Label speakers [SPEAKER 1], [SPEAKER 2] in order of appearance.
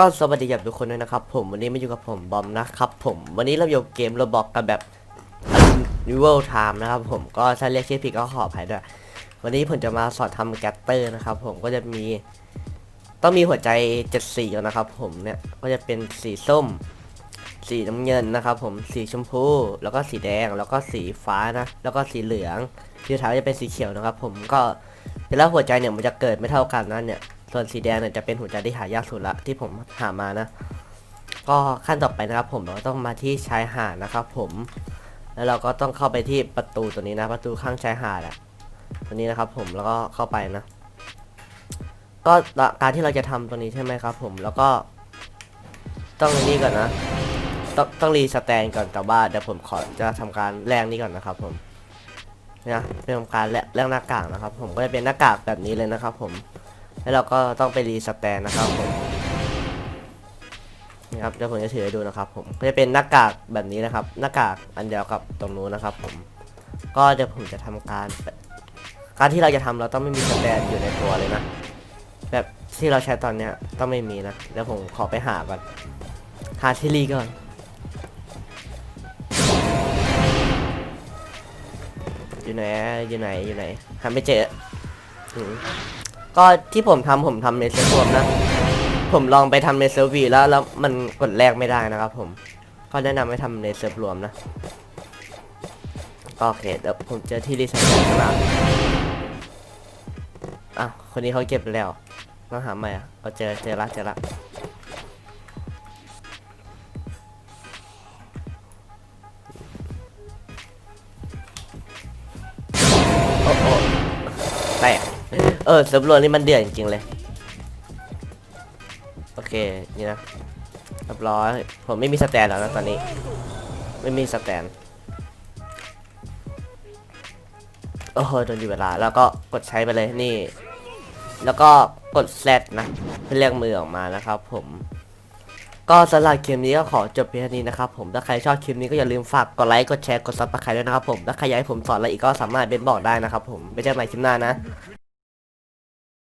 [SPEAKER 1] ก็สวัสดีกับทุกคนด้วยนะครับผมวันนี้มาอยู่กับผมบอมนะครับผมวันนี้เราอยู่เกมโรบอกกันแบบ Unusual Time นะครับผมก็ถ้าเรียกชื่อผิดก็ขออภัยด้วย วันนี้ผมจะมาสอนทำแกตเตอร์นะครับผมก็จะมีต้องมีหัวใจเจ็ดสีนนะครับผมเนี่ยก็จะเป็นสีส้ม สีน้ำเงินนะครับผมสีชมพู แล้วก็สีแดงแล้วก็สีฟ้านะ แล้วก็สีเหลืองที่ท้ายจะเป็นสีเขียวนะครับ ผมก็แต่ละหัวใจเนี่ยมันจะเกิดไม่เท่ากันนะเนี่ย ส่วนสีแดงเนี่ยจะเป็นหัวใจที่หายากสุดละที่ผมหามานะ ก็ขั้นต่อไปนะครับ ผมเราก็ต้องมาที่ชายหาดนะครับ ผมแล้วเราก็ต้องเข้าไปที่ประตูตัวนี้นะ ประตูข้างชายหาดอะตัวนี้นะครับ ผมแล้วก็เข้าไปนะ ก็การที่เราจะทำตัวนี้ใช่ไหมครับ ผมแล้วก็ ต้องนี่ก่อนนะ ต้องต้องรีสแตนก่อนแต่ว่าเดี๋ยวผมขอจะทำการแลกนี่ก่อนนะครับ ผมนะเป็นการแลกแลกหน้ากากนะครับ ผมก็จะเป็นหน้ากากแบบนี้เลยนะครับ ผม แล้วเราก็ต้องไปรีสแตนนะครับผมนี่ครับเดี๋ยวผมจะถือให้ดูนะครับผมก็จะเป็นหน้ากากแบบนี้นะครับ หน้ากากอันเดียวกับตรงนู้นนะครับ ผม ก็เดี๋ยวผมจะทำการ การที่เราจะทำเราต้องไม่มีสแตนอยู่ในตัวเลยนะแบบที่เราใช้ตอนเนี้ยต้องไม่มีนะเดี๋ยวผมขอไปหาก่อนหาที่รีก่อนอยู่ไหนอยู่ไหนอยู่ไหนหาไม่เจอ ก็ที่ผมทำผมทำในเซิร์ฟรวมนะ ผมลองไปทำในเซิร์ฟวีแล้วแล้วมันกดแลกไม่ได้นะครับผมก็แนะนำให้ทำในเซิร์ฟรวมนะก็โอเคเดี๋ยวผมเจอที่รีไซเคิลข้างล่างอะคนนี้เขาเก็บไปแล้วต้องหาใหม่อะเอาเจอเจอละเจอละโอ้โหแตก เออเซิร์ฟรวมนี่มันเดือดจริงๆเลย โอเค นี่นะเรียบร้อย ผมไม่มีสแตนแล้วนะตอนนี้ ไม่มีสแตน โอ้โหโดนอยู่เวลา แล้วก็กดใช้ไปเลยนี่ แล้วก็กดแซดนะ เพื่อเรียกมือออกมานะครับผมก็สำหรับคลิปนี้ก็ขอจบเพียงเท่านี้นะครับผมถ้าใครชอบคลิปนี้ก็อย่าลืมฝากกดไลค์กดแชร์กดซับสไครต์ด้วยนะครับผมถ้าใครอยากให้ผมสอนอะไรอีกก็สามารถเป็นบอกได้นะครับผมไม่ใช่ใหม่คลิปหน้านะ